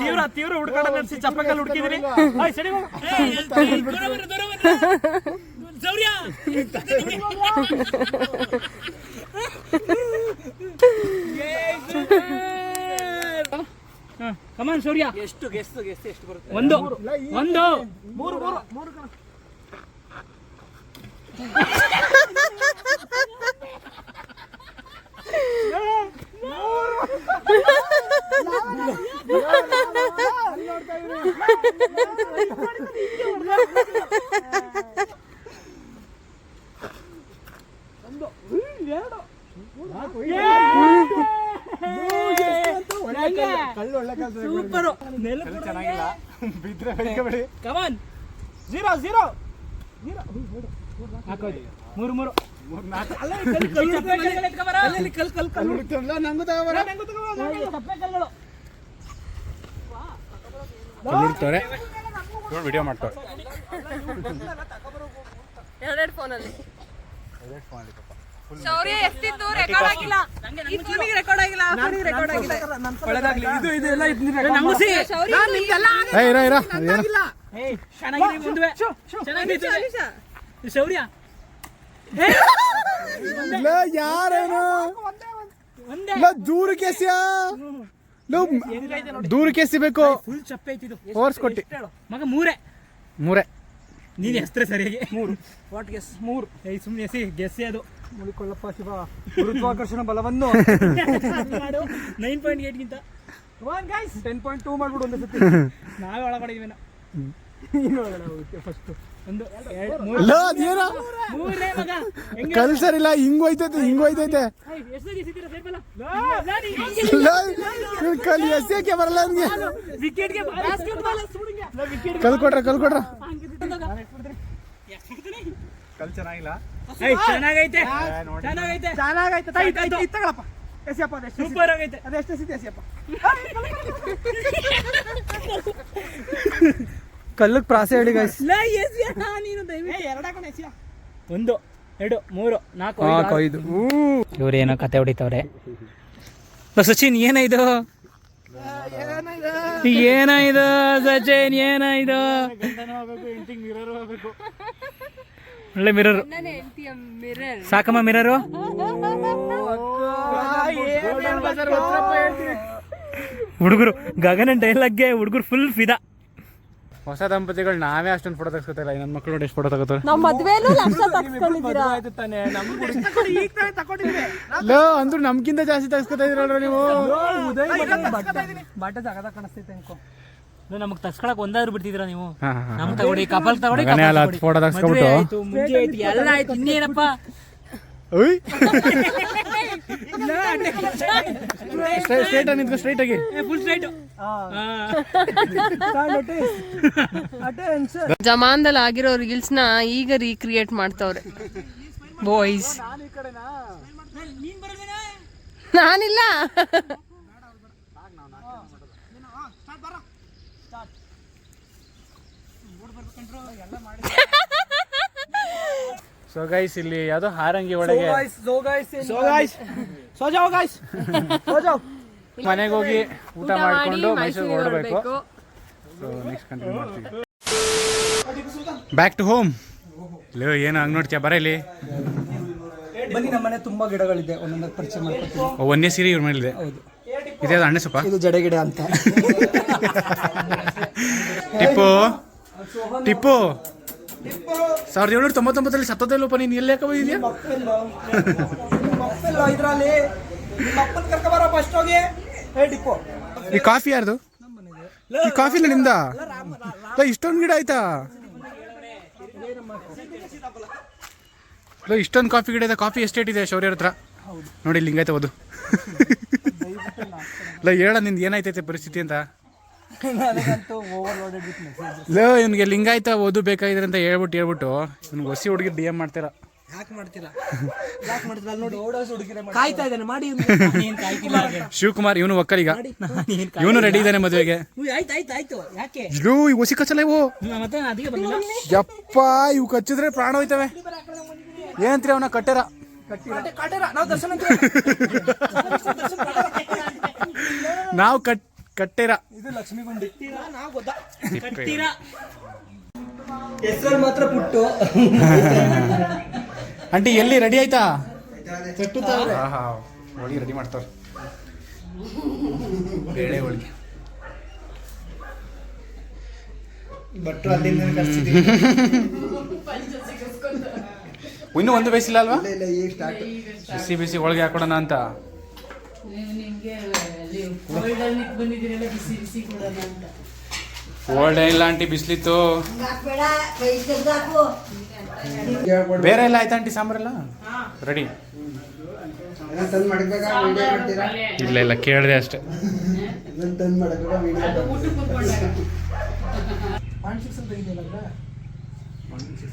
ತೀವ್ರ ತೀವ್ರ ಹುಡ್ಕಾಡ ನಡೆಸಿ ಚಪ್ಪಕಲ್ಲಿ ಹುಡುಕಿದ್ರಿ. ಸರಿ ಹೋಗು. ಸೌರ್ಯ ಕಮಾನ್ ಸೂರ್ಯ ಎಷ್ಟು ಗೆಸ್ಟ್ ಗೆಸ್ಟ್ ಎಷ್ಟು ಬರುತ್ತೆ? ಒಂದು. ಒಂದು. ಮೂರು ಮೂರು. ಮೂರು ಕಣ. Super. Come on zero zero. ಹಾಕೋದು ಮೂರು ಮೂರು. ಅಲ್ಲಿ ಕಲ್ ಕಲ್ ಕಲ್ ಬಿಡ್ತಾರೆ ವಿಡಿಯೋ ಮಾಡ್ತಾರೆ ಎರಡೆರಡು ಫೋನಲ್ಲಿ ಶೌರ್ಯ ಎಷ್ಟಿತ್ತು ರೆಕಾರ್ಡ್ ಆಗಿಲ್ಲ? ಈ ಫೋನಿಗೆ ರೆಕಾರ್ಡ್ ಆಗಿಲ್ಲ ಆ ಫೋನಿಗೆ ರೆಕಾರ್ಡ್ ಆಗಿದೆ ಒಳ್ಳೆದಾಗ್ಲಿ ಇದು ಇದು ಎಲ್ಲ ನಂಗುಸಿ. ಶೌರ್ಯ ಏ ಇರ ಇರ ಅದೇನು ಚೆನ್ನಾಗಿದೆ ಮುಂದುವೆ ಚೆನ್ನಾಗಿದೆ ಶೌರ್ಯ. ಇಲ್ಲ ಯಾರೇನು? ಒಂದೇ ಇಲ್ಲ ದೂರಕ್ಕೆ ಎಸ್ಯಾ ದೂರಕ್ಕೆ ಎಸಿಬೇಕು ಫುಲ್ ಚಪ್ಪೆ ಐತಿದು ಓರ್ಸ್ಕೊಟ್ಟಿ ಮಗ ಮೂರೆ. ಮೂರೆ. ನೀನ್ ಹೆಸ್ರೆ ಸರಿಯಾಗಿ. ಮೂರು. ವಾಟ್ ಗೆಸ್ ಮೂರು. ಏಯ್ ಸುಮ್ಮನೆ ಗೆಸ್ಸಿ ಅದು. ಮುಳಿಕೊಳ್ಳಪ್ಪ ಶಿವ ಗುರುತ್ವಾಕರ್ಷಣ ಬಲವನ್ನು ನೈನ್ ಪಾಯಿಂಟ್ ಏಟ್ಗಿಂತ ಟೆನ್ ಪಾಯಿಂಟ್ ಟೂ ಮಾಡ್ಬಿಡು ಒಂದು ಸತಿ ನಾವೇ ಒಳಗಡೆ ಇನ್ನು ಒಳಗಡೆ ಹೋಗುತ್ತೆ ಫಸ್ಟ್ ಒಂದು ಎರಡು ಇಲ್ಲ ಅದೇನ ಮೂರೇ ಮಗ ಹೆಂಗೆ ಕಲ್ಸರಿಲ್ಲ ಹಿಂಗ್ ಹೋಯ್ತೈತೆ ಹಿಂಗ್ ಹೋಯ್ತೈತೆ ಕಲಿ ಇವ್ನ್ ಎಸ್ಯಕ್ಕೆ ಬರಲ್ಲ ನನ್ಗೆ ಕಲ್ಕೊಟ್ರ ಕಲ್ಕೊಟ್ರ ಬಾಲ್ ಸುಡುಂಗೆ ವಿಕೆಟ್ ಕಲ್ ಕೊಟ್ರ ಕಲ್ ಕೊಟ್ರ ಕಲ್ ಚೆನ್ನಾಗಿಲ್ಲ ಚೆನ್ನಾಗೈತೆ. ಚೆನ್ನಾಗೈತೆ. ಚೆನ್ನಾಗೈತೆ. ತಾಯಿ ತಾಯಿ ತಾಯಿ ತಗೊಳಪ್ಪ ಎಸಿಯಪ್ಪ ಅದೆಷ್ಟು ಸೂಪರ್ ಆಗೈತೆ. ಅದೆಷ್ಟು ಎಸಿದೆ ಎಸಿಯಪ್ಪ ಕಲ್ಲಕ್ಕೆ ಪ್ರಾಸೆ ಹೇಳಿ ಗೈಸ್ ಲೇ, ಎಸ್ಯ, ನೀನು ಒಂದು ಎರಡು ಮೂರು ನಾಲ್ಕು ಐದು, ಏನೋ ಐದು. ಇವ್ರೇನೋ ಕತೆ ಹೊಡಿತವ್ರೆ. ಸಚಿನ್ ಏನಾಯ್ತು ಏನಾಯ್ತು ಸಚಿನ್ ಏನಾಯ್ತು ಹೆಂಡತಿಯ ಮಿರರ್ ಸಾಕಮ್ಮ ಮಿರರು ಹುಡುಗರು ಗಗನ ಡೈಲಾಗ್ಗೆ ಹುಡುಗರು ಫುಲ್ ಫಿದಾ ಹೊಸ ದಂಪತಿಗಳು ನಾವೇ ಅಷ್ಟೊಂದು ಫೋಟೋ ತೆಗ್ಸ್ಕೊತಾಯಿಲ್ಲ ನನ್ನ ಮಕ್ಕಳು ನೋಡಿ ಎಷ್ಟು ಫೋಟೋ ತಗೋತಾರೆ ನಮ್ಮ ಮದ್ವೆಲೂ ಲಕ್ಷ ಆಯ್ತು ತಾನೆ ಲೋ ಅಂದ್ರು ನಮ್ಗಿಂತ ಜಾಸ್ತಿ ತೆಗ್ಸ್ಕೊತಾ ಇದ್ರಲ್ರ ನೀವು? ಉದಯ್ ಬಟ್ಟೆ. ಕಾಣಿಸ್ತೈತೆ ಅನ್ಕೋ. ನಮಗ್ ತಗ್ಸ್ಕೊಳಕ್ ಒಂದಾದ್ರು ಬಿಡ್ತಿದ್ರ ನೀವು. ನಮ್ ತಗೊಡಿ ಕಪಲ್ ತಗೊಡಿ couple ಅಲ್ಲ, ಹತ್ತು photo ತಗ್ಸ್ಕೊಬಿಟ್ಟು. ಆಯ್ತು, ಮುಂಜಿ ಆಯ್ತು ಎಲ್ಲ ಆಯ್ತು ಇನ್ನೇನಪ್ಪ? ಓಯ್. ಸ್ಟ್ರೈಟ್ ಆಗಿ ನಿಂತ್ಕೊ ಸ್ಟ್ರೈಟ್ ಆಗಿ. ಫುಲ್ ಸ್ಟ್ರೈಟ್ ಅಟೆನ್ಷನ್ ಜಮಾನ್ದಲ್ಲಿ ಆಗಿರೋ ರೀಲ್ಸ್ನ ಈಗ ರೀಕ್ರಿಯೇಟ್ ಮಾಡ್ತವ್ರೆ. ಬಾಯ್ಸ್ ನಾನಿಲ್ಲ. ಸೊ ಗೈಸ್ ಇಲ್ಲಿ ಯಾವುದು ಹಾರಂಗಿ ಒಳಗೆ. ಮನೆಗೆ ಹೋಗಿ ಊಟ ಮಾಡಿಕೊಂಡು ಮೈಸೂರಿಗೆ ಹೊರಡಬೇಕು. ಸೊ ನೆಕ್ಸ್ಟ್ ಕಂಟಿನ್ಯೂ ಮಾಡ್ತೀವಿ. ಬ್ಯಾಕ್ ಟು ಹೋಮ್ ಲೋ ಏನು ಹಂಗೆ ನೋಡ್ತೀಯ? ಬರ ಬನ್ನಿ ನಮ್ಮ ನಮ್ಮನೆ ತುಂಬಾ ಗಿಡಗಳಿದೆ. ಒಂದೊಂದು ಪರಿಚಯ ಮಾಡ್ಕೊತೀನಿ ಓ, ಒಂದೇ ಸೀರೆ ಇವ್ರ ಮೇಲಿದೆ. ಹೌದು. ಇದೇ ಅಣ್ಣ ಸೊಪ್ಪ? ಇದು ಜಡೆ ಗಿಡ ಅಂತ. ಟಿಪ್ಪು. ಟಿಪ್ಪು. ಸಾವಿರದ ಏಳ್ನೂರ ತೊಂಬತ್ತೊಂಬತ್ತರಲ್ಲಿ ಸತ್ತದಲ್ಲಪ್ಪ ನೀನು ಎಲ್ಲಿ ಯಾಕೆ ಬಂದಿದ್ಯಾ? ಇದರಲ್ಲಿ. ಈ ಕಾಫಿ ಯಾರ್ದು? ಈ ಕಾಫಿನ ನಿಮ್ದ? ಲೋ, ಇಷ್ಟೊಂದು ಗಿಡ ಆಯ್ತಾ? ಇಷ್ಟೊಂದು ಕಾಫಿ ಗಿಡ ಇದೆ ಕಾಫಿ ಎಸ್ಟೇಟ್ ಇದೆ ಶೌರ್ಯರ ಹತ್ರ. ನೋಡಿ ಇಲ್ಲಿ ಹಿಂಗೈತೆ ಓದು. ಇಲ್ಲ ಹೇಳ ನಿಂದು ಏನಾಯ್ತೈತೆ ಪರಿಸ್ಥಿತಿ ಅಂತ? ಲೋ ಇವ್ನಿಗೆ ಲಿಂಗಾಯ್ತ ಓದು ಬೇಕಾಗಿದ್ರೆ ಅಂತ ಹೇಳ್ಬಿಟ್ಟು ಹೇಳ್ಬಿಟ್ಟು. ಇವ್ನಿಗೆ ಹೊಸಿ ಹುಡುಗಿ ಡಿ ಎಂ ಮಾಡ್ತೀರಾ? ಶಿವಕುಮಾರ್ ಇವನು ಒಕ್ಕಲಿಗ. ಇವನು ರೆಡಿ ಇದ್ದಾನೆ ಮದುವೆಗೆ. ಉಯ್, ಆಯ್ತು ಆಯ್ತು ಆಯ್ತು. ಯಾಕೆ? ಇಲ್ಲೂ ಈ ಹೊಸಿ ಕಚ್ಚಲ್ಲ ಇವು ಯಪ್ಪ ಇವು ಕಚ್ಚಿದ್ರೆ ಪ್ರಾಣ ಹೋಯ್ತವೆ. ಏನಂತೀರಿ ಅವನ ಕಟ್ಟೆರ? ನಾವು ದರ್ಶನ ನಾವು ಕಟ್ ಕಟ್ಟೆರ. ಇದು ಲಕ್ಷ್ಮೀ ಗುಂಡಿ. ನಾವು ಗೊತ್ತಾ? ಕಟ್ಟಿರಾ. ಹೆಸರಲ್ಲಿ ಮಾತ್ರ ಪುಟ್ಟು. ಆಂಟಿ ಎಲ್ಲಿ ರೆಡಿ ಆಯ್ತಾ? ಹೋಳಿ ಹೋಳಿಗೆ ರೆಡಿ ಮಾಡ್ತಾವ್ರೆ. ಬೇಳೆ ಹೋಳಿಗೆ. ಭಟ್ರು ಅಲ್ಲಿಂದ ಇನ್ನೂ ಒಂದು ಬೇಯಿಸಿಲ್ಲ ಅಲ್ವಾ? ಇಲ್ಲ ಈಗ ಸ್ಟಾರ್ಟ್ ಬಿಸಿ ಬಿಸಿ ಒಳಗೆ ಹಾಕೋಣ ಅಂತ. ಓಲ್ಡ್ ಇಲ್ಲ ಆಂಟಿ ಬಿಸ್ಲಿತ್ತು. ಬೇರೆ ಎಲ್ಲ ಆಯ್ತಾ ಆಂಟಿ ಸಾಂಬಾರೆಲ್ಲ? ರೆಡಿ ಇಲ್ಲ ಇಲ್ಲ ಕೇಳಿದೆ ಅಷ್ಟೇ. ತಂದು ವಿಡಿಯೋ ಅದು ಊಟಕ್ಕೆ ಕೂತ್ಕೊಂಡಾಗ ತುಂಬಾ ದೂರ ಆಗೋಗಿದೆ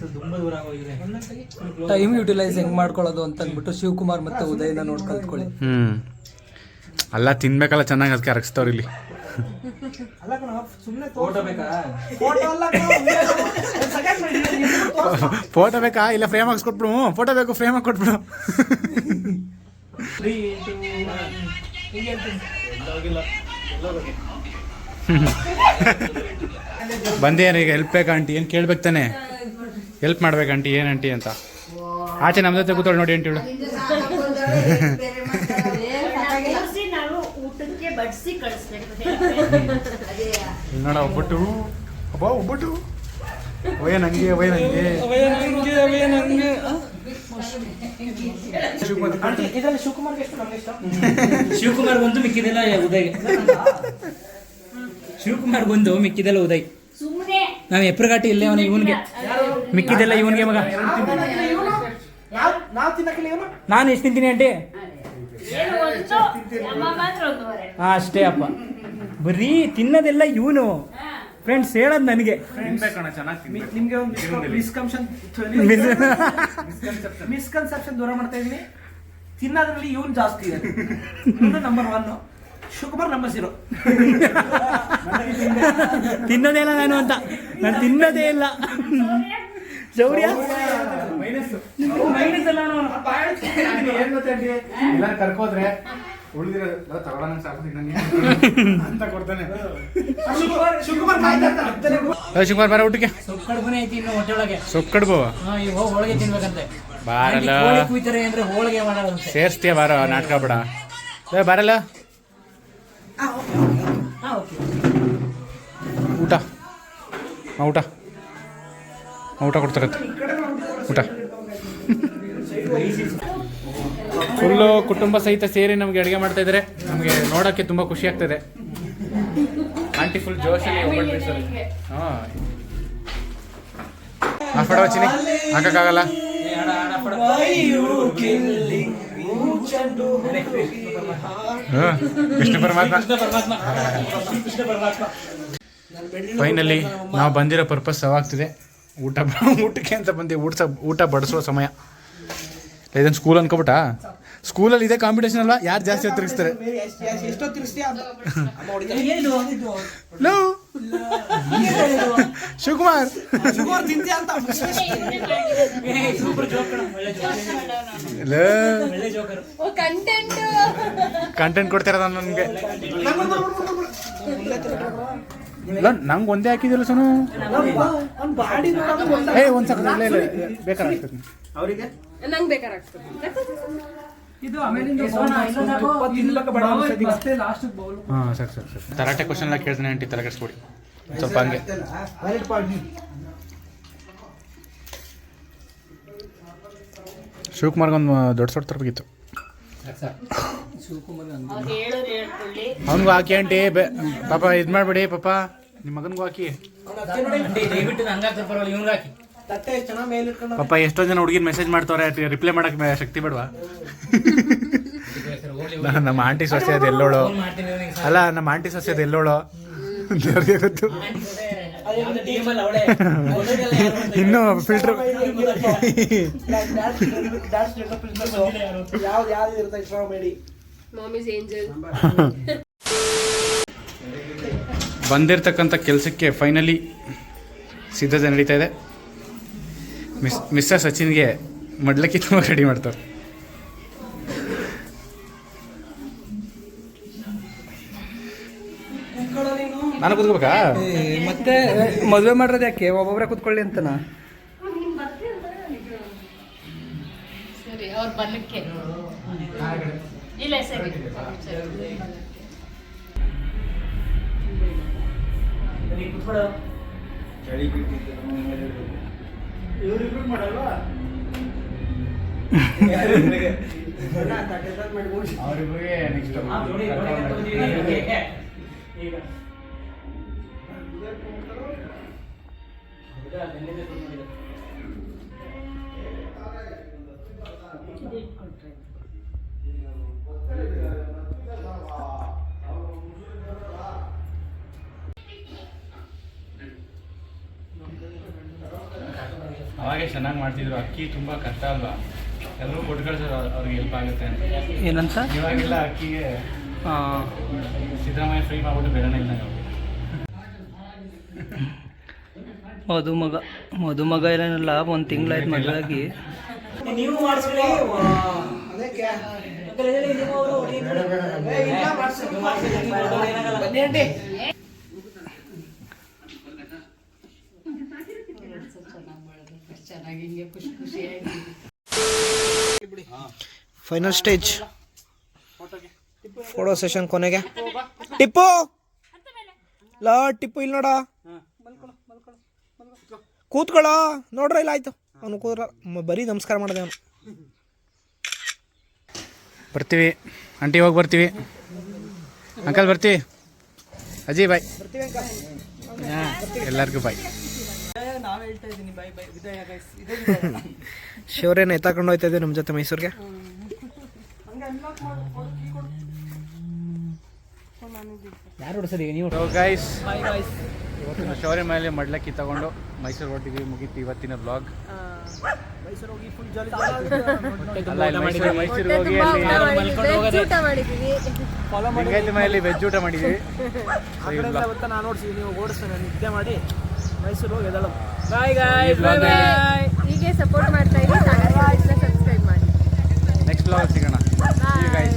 ಟೈಮ್ ಯುಟಿಲೈಸ್ ಹೆಂಗ್ ಮಾಡ್ಕೊಳ್ಳೋದು ಅಂತ ಅಂದ್ಬಿಟ್ಟು ಶಿವಕುಮಾರ್ ಮತ್ತೆ ಉದಯನ ನೋಡಿ ಕಲ್ತ್ಕೊಳ್ಳಿ. ಹ್ಮ್. ಅಲ್ಲ ತಿನ್ಬೇಕಲ್ಲ ಚೆನ್ನಾಗಿ ಅದಕ್ಕೆ ಅರಗಿಸ್ತವ್ರು ಇಲ್ಲಿ. ಅಲ್ಲ ಕಣ ಸುಮ್ಮನೆ ಫೋಟೋ ಬೇಕಾ? ಫೋಟೋ ಅಲ್ಲ ಫೋಟೋ ಬೇಕಾ? ಇಲ್ಲ ಫ್ರೇಮ್ ಹಾಕ್ಸ್ಕೊಟ್ಬಿಡು. ಫೋಟೋ ಬೇಕು ಫ್ರೇಮ್ ಹಾಕಿ ಕೊಟ್ಬಿಡು ಬಂದೇನು ಈಗ ಹೆಲ್ಪ್ ಬೇಕಾ ಆಂಟಿ? ಏನು ಕೇಳ್ಬೇಕು ತಾನೆ? ಹೆಲ್ಪ್ ಮಾಡ್ಬೇಕು ಆಂಟಿ ಏನು ಆಂಟಿ ಅಂತ? ಆಚೆ ನಮ್ಮ ಜೊತೆ ಕೂತ್ಕೊಳ್ಳಿ ನೋಡಿ ಆಂಟಿ ನೋಡ ಒಬ್ಬಟ್ಟು ಅಬ್ಬಾ ಒಬ್ಬಟ್ಟು. ಒಯ್ಯ ನಂಗೆ ವಯ ನಂಗೆ. ಇದರಲ್ಲಿ ಶಿವಕುಮಾರ್ಗೆ ಎಷ್ಟು ನಮ್ಗೆ ಇಷ್ಟ? ಶಿವಕುಮಾರ್ ಒಂದು ಮಿಕ್ಕಿದೆಲ್ಲ ಉದಯ್. ಶಿವಕುಮಾರ್ ಒಂದು ಮಿಕ್ಕಿದೆಲ್ಲ ಉದಯ್. ನಾನು ಎಪ್ರಗಾಟಿ ಇಲ್ಲೇ ಅವನ ಇವನ್ಗೆ. ಮಿಕ್ಕಿದೆಲ್ಲ ಇವನ್ಗೆ ಮಗ. ನಾನು? ಎಷ್ಟು ತಿಂತೀನಿ ಅಂಟಿ ಅಷ್ಟೇ ಅಪ್ಪ. ಬರೀ ತಿನ್ನೋದೆಲ್ಲ ಇವನು. ಫ್ರೆಂಡ್ಸ್ ಹೇಳೋದು ನನಗೆ. ನಿಮಗೆ ಒಂದು ಮಿಸ್ಕನ್ಸೆಪ್ಷನ್ ದೂರ ಮಾಡ್ತಾ ಇದೀನಿ. ತಿನ್ನೋದ್ರಲ್ಲಿ ಇವನು ಜಾಸ್ತಿ ಇದೆ. ನಂಬರ್ ಒನ್ ಶಿವಕುಮಾರ್ ನಮ್ಮ ತಿನ್ನೋದೇ ಇಲ್ಲ ನಾನು ಅಂತ. ನಾನು ತಿನ್ನೋದೇ ಇಲ್ಲ. ಶೌರ್ಯ ಮೈನಸ್ ಅಲ್ಲ ಅವನು. ಎಲ್ಲ ಕರ್ಕೋದ್ರೆ ಉಳಿದಿರೋದು. ತಗೊಳ್ಳೋಣ ಸಾಕು ಅಂತ. ಕೊಡ್ತಾನೆ. ಶಿವಕುಮಾರ್ ಬರ ಊಟಕ್ಕೆ? ಐತಿ ಇನ್ನು ಹೊಟ್ಟೆ ಒಳಗೆ. ಸೊಪ್ಪು ಕಡ್ಬು ಹಾ ಹೋಳಿಗೆ ತಿನ್ಬೇಕಂತೆ. ಬಾರಲ್ಲ. ಅಂದ್ರೆ ಹೋಳಿಗೆ ಮಾಡೋದಂತೆ. ಸೇರಿಸ್ತೀಯ ಬಾರೋ ನಾಟಕ ಬೇಡ. ಏ ಬರಲ್ಲ. ಊಟ. ಹಾ, ಊಟ. ಹಾ, ಊಟ ಕೊಡ್ತಾರೆ ಊಟ. ಫುಲ್ಲು ಕುಟುಂಬ ಸಹಿತ ಸೇರಿ ನಮಗೆ ಅಡುಗೆ ಮಾಡ್ತಾ ಇದ್ದಾರೆ. ನಮಗೆ ನೋಡೋಕ್ಕೆ ತುಂಬ ಖುಷಿ ಆಗ್ತದೆ. ಆಂಟಿ ಫುಲ್ ಜೋಶಲ್ಲಿ. ಹಾಂ. ಹಾಫ್ ಹಾಕಕ್ಕಾಗಲ್ಲ? ಕೃಷ್ಣ ಪರಮಾತ್ಮ. ಫೈನಲಿ ನಾವು ಬಂದಿರೋ ಪರ್ಪಸ್ ಸವಾಗ್ತಿದೆ. ಊಟ ಊಟಕ್ಕೆ ಅಂತ ಬಂದೆ ಊಟ ಊಟ ಬಡಿಸುವ ಸಮಯ. ಇದನ್ನು ಸ್ಕೂಲ್ ಅನ್ಕೋಬಿಟ್ಟ? ಸ್ಕೂಲಲ್ಲಿ ಇದೆ ಕಾಂಪಿಟೇಷನ್ ಅಲ್ವಾ? ಯಾರು ಜಾಸ್ತಿ ತಿರುಗಿಸ್ತಾರೆ ಶಿವಕುಮಾರ್. ಶಿವಕುಮಾರ್ ತಿಂತೀಯ ಅಂತ ಸೂಪರ್ ಜೋಕ್ ಒಳ್ಳೆ ಜೋಕ್ ಲೋ. ಒಳ್ಳೆ ಜೋಕರ್ ಓ ಕಂಟೆಂಟ್ ಕಂಟೆಂಟ್ ನನ್ಗೆ ನನಗೆ ನಂಗೆ ಒಂದೇ ಹಾಕಿದಿಲ್ಲ ಸುನು? ಏ ಒಂದು ಬೇಕಾದ್ರೆ ಹಾಕ್ತೀನಿ. ಅವರಿಗೆ? ನಂಗೆ ಬೇಕಾರಾಗ್ತದೆ ಇದು ಆಮೇಲಿಂದ ಮತ್ತೆ ಲಾಸ್ಟ್ ಬೌಲ್ ಹಾಂ ಸರಿ ಸರಿ ಸರಿ. ತರಾಟೆ ಕ್ವಶನ್ ಎಲ್ಲ ಕೇಳ್ತೀನಿ ಆಂಟಿ ತಲೆ ಕೆಡಿಸ್ಕೊಡಿ ಸ್ವಲ್ಪ ಹಂಗೆ. ಶಿವಕುಮಾರ್ಗೊಂದು ದೊಡ್ಡ ಸೊಟ್ಟು ತರಬೇಕಿತ್ತು. ಅವನಿಗೂ ಹಾಕಿ ಆಂಟಿ ಬೆ ಪಾಪ ಇದು ಮಾಡಬೇಡಿ ಪಾಪ. ನಿಮ್ಮ ಮಗನಿಗೂ ಹಾಕಿ. ದಯವಿಟ್ಟು ನಂಗೆ ಹಾಕ್ತಾರೆ ಪರವಾಗಿಲ್ಲ ಇವ್ನಿಗೆ ಹಾಕಿ. ಪಾಪ ಎಷ್ಟೋ ಜನ ಹುಡುಗಿನ ಮೆಸೇಜ್ ಮಾಡ್ತಾವ್ರೆ ರಿಪ್ಲೈ ಮಾಡಕ್ಕೆ ಶಕ್ತಿ ಬಿಡ್ವಾ? ನ- ನಮ್ಮ ಆಂಟಿ ಸೊಸೆ ಅದು ಎಲ್ಲೋಳು. ಅಲ್ಲ ನಮ್ಮ ಆಂಟಿ ಸೊಸೆ ಅದು ಎಲ್ಲೋಳು? ದೇವ್ರಿಗೆ ಗೊತ್ತು. ಇನ್ನು ಫಿಲ್ಟರ್ ಬಂದಿರತಕ್ಕಂಥ ಕೆಲಸಕ್ಕೆ ಫೈನಲಿ ಸಿದ್ಧತೆ ನಡೀತಾ ಇದೆ. ಮಿಸ್ ಮಿಸ್ಟರ್ ಸಚಿನ್ಗೆ ಮಡ್ಲಕ್ಕಿ ತುಂಬ ರೆಡಿ ಮಾಡ್ತಾರೆ. ನಾನು ಕೂತ್ಕೋಬೇಕಾ? ಮತ್ತೆ ಮದುವೆ ಮಾಡೋದು ಯಾಕೆ? ಒಬ್ಬೊಬ್ರೆ ಕುತ್ಕೊಳ್ಳಿ ಅಂತನಾ? ಸರಿ ಅವ್ರು ಬರ್ಲಿಕ್ಕೆ ಇಲ್ಲ ಸರಿ ಸರಿ ಈಗ ಅವಾಗೆ ಚೆನ್ನಾಗಿ ಮಾಡ್ತಿದ್ರು. ಅಕ್ಕಿ ತುಂಬ ಕಷ್ಟ ಅಲ್ವಾ? ಎಲ್ಲರೂ ಕೊಟ್ಟು ಕಳ್ಸೋರು ಅವ್ರಿಗೆ ಹೆಲ್ಪ್ ಆಗುತ್ತೆ ಅಂತ. ಏನಂತ? ಇವಾಗೆಲ್ಲ ಅಕ್ಕಿಗೆ ಆ, ಸಿದ್ದರಾಮಯ್ಯ ಫ್ರೀ ಮಾಡ್ಬಿಟ್ಟು ಬೇಡನೇ ಇಲ್ಲ ನಾವು. ಮಧುಮಗ ಮಧುಮಗ ಏನಿಲ್ಲ ಒಂದು ತಿಂಗಳಾಯ್ತು ಮಗಳಾಗಿ ನೀವು ಮಾಡಿಸ್ಕೊಳ್ಳಿ. ಅದಕ್ಕೆ ಇಲ್ಲ ಬನ್ನಿ ಆಂಟಿ ಚೆನ್ನಾಗಿ ಹಿಂಗೆ ಖುಷಿ ಖುಷಿಯಾಗಿ ಫೈನಲ್ ಸ್ಟೇಜ್ ಫೋಟೋ ಸೆಷನ್ ಕೊನೆಗೆ. ಟಿಪ್ಪು ಲಾ ಟಿಪ್ಪು ಇಲ್ಲಿ ನೋಡ. ಕೂತ್ಕೊಳ್ಳ. ನೋಡ್ರ ಇಲ್ಲ ಆಯ್ತು. ಅವನು ಕೂದ್ರ ಮ- ಬರೀ ನಮಸ್ಕಾರ ಮಾಡಿದೆ ಅವನು. ಬರ್ತೀವಿ. ಆಂಟಿ ಹೋಗಿ ಬರ್ತೀವಿ. ಅಂಕಲ್ ಬರ್ತೀವಿ. ಅಜಯ್ ಬಾಯ್ ಎಲ್ಲರಿಗೂ ಬಾಯ್ ಶಿವರೇನ ಎತ್ತಾಕೊಂಡು ಹೋಯ್ತಾ ಇದ್ದೀವಿ ನಮ್ಮ ಜೊತೆ ಮೈಸೂರಿಗೆ. ಯಾರು ಹೊಡ್ಸೋದು ಈಗ? ನೀವು ಗೈಸ್ ಇವತ್ತಿನ ಶೌರ್ಯ ಮೇಲೆ ಮಡ್ಲಕ್ಕಿ ತಗೊಂಡು ಮೈಸೂರು ಹೊರಟಿದ್ವಿ ಮುಗೀತು ಇವತ್ತಿನ ಬ್ಲಾಗ್ ಮೈಸೂರು ಹೋಗಿ ಅಲ್ಲಿ ಮನೆಯಲ್ಲಿ ವೆಜ್ ಊಟ ಮಾಡಿದ್ವಿ. ನಾನು ನೋಡ್ಸಿ ನೀವು ನಿದ್ದೆ ಮಾಡಿ ಮೈಸೂರು ಹೋಗಿ ಎದಳು ಬಾಯ್ ಗಾಯ್ಸ್ ಬಾಯ್ ಬಾಯ್ ಹೀಗೆ ಸಪೋರ್ಟ್ ಮಾಡ್ತಾ ಇದ್ದೀವಿ ಸಬ್ಸ್ಕ್ರೈಬ್ ಮಾಡಿ. ನೆಕ್ಸ್ಟ್ ಬ್ಲಾಗ್ ಸಿಗೋಣ. ಬಾಯ್